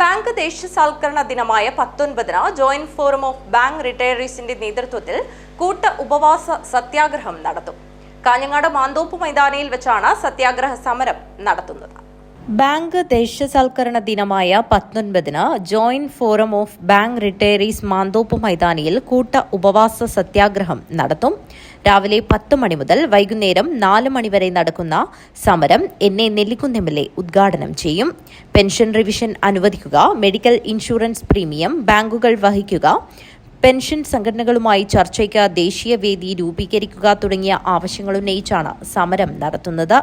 Bank ദേശസാൽക്കരണ ദിനമായ പത്തൊൻപതിന് ജോയിന്റ് ഫോറം ഓഫ് ബാങ്ക് റിട്ടയറീസിന്റെ നേതൃത്വത്തിൽ കൂട്ട ഉപവാസ സത്യാഗ്രഹം നടത്തും. കാഞ്ഞങ്ങാട് മാന്തോപ്പ് മൈതാനിയിൽ വെച്ചാണ് സത്യാഗ്രഹ സമരം നടത്തുന്നത്. ബാങ്ക് ദേശസൽക്കരണ ദിനമായ പത്തൊൻപതിന് joint forum of bank retirees Manthoppu മൈതാനിയിൽ കൂട്ട ഉപവാസ സത്യാഗ്രഹം നടത്തും. രാവിലെ പത്ത് മണി മുതൽ വൈകുന്നേരം നാല് മണി വരെ നടക്കുന്ന സമരം N A Nellikkunnu M L ഉദ്ഘാടനം ചെയ്യും. പെൻഷൻ റിവിഷൻ അനുവദിക്കുക മെഡിക്കൽ ഇൻഷുറൻസ് പ്രീമിയം ബാങ്കുകൾ വഹിക്കുക പെൻഷൻ സംഘടനകളുമായി ചർച്ചയ്ക്ക് ദേശീയ വേദി രൂപീകരിക്കുക തുടങ്ങിയ ആവശ്യങ്ങൾ ഉന്നയിച്ചാണ് സമരം നടത്തുന്നത്.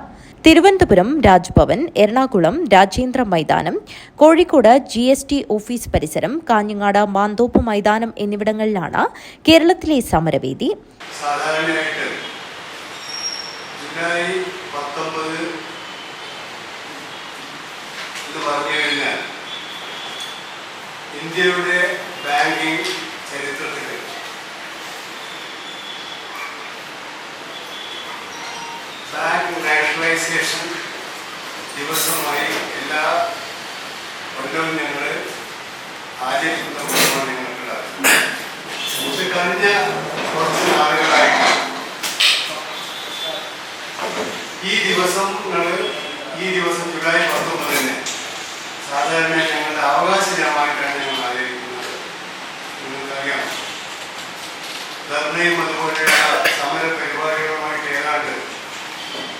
തിരുവനന്തപുരം രാജ്ഭവൻ എറണാകുളം രാജേന്ദ്ര മൈതാനം Kozhikode G S T office പരിസരം കാഞ്ഞങ്ങാട് മാന്തോപ്പ് മൈതാനം എന്നിവിടങ്ങളിലാണ് കേരളത്തിലെ സമരവേദി. ഇന്ത്യയുടെ ബാങ്കിങ് ചരിത്രത്തിൽ ബാങ്ക് നാഷണലൈസേഷൻ ദിവസമായി എല്ലാ കൊല്ലവും ഞങ്ങൾ ആചരിക്കുന്ന കൊല്ലമാണ് ഞങ്ങൾക്കുള്ളത് ഇത് കഴിഞ്ഞ കുറച്ച് നാളുകളായിട്ട് ഈ ദിവസങ്ങൾ ഈ ദിവസം ജൂലൈ പത്തൊമ്പതിന് സാധാരണ ഞങ്ങളുടെ അവകാശ ധർണയും അതുപോലെയുള്ള സമര പരിപാടികളുമായിട്ട് ഏതാണ്ട്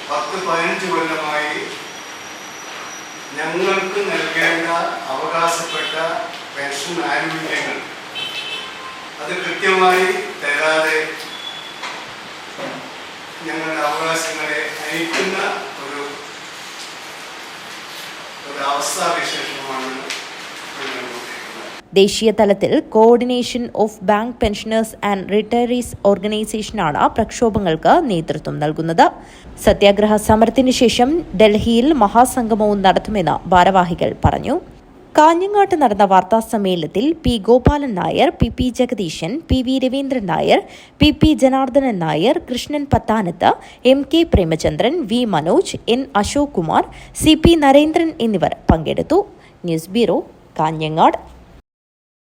പത്ത് പതിനഞ്ച് കൊല്ലമായി ഞങ്ങൾക്ക് നൽകേണ്ട അവകാശപ്പെട്ട പെൻഷൻ ആനുകൂല്യങ്ങൾ. അത് കൃത്യമായി തരാതെ ഞങ്ങളുടെ അവകാശങ്ങളെ നയിക്കുന്ന ഒരു ഒരു വിശേഷം ദേശീയ തലത്തിൽ coordination of bank pensioners and retirees ഓർഗനൈസേഷനാണ് പ്രക്ഷോഭങ്ങൾക്ക് നേതൃത്വം നൽകുന്നത്. സത്യാഗ്രഹ സമരത്തിന് ശേഷം ഡൽഹിയിൽ മഹാസംഗമവും നടത്തുമെന്ന് ഭാരവാഹികൾ പറഞ്ഞു. കാഞ്ഞങ്ങാട്ട് നടന്ന വാർത്താ സമ്മേളനത്തിൽ P Gopalan Nair P P Jagadeesan P V Raveendran Nair P P Janardhanan Nair Krishnan Pathanath M K Premachandran V Manoj N Ashok Kumar C P Narendran എന്നിവർ പങ്കെടുത്തു. News bureau Kanhangad.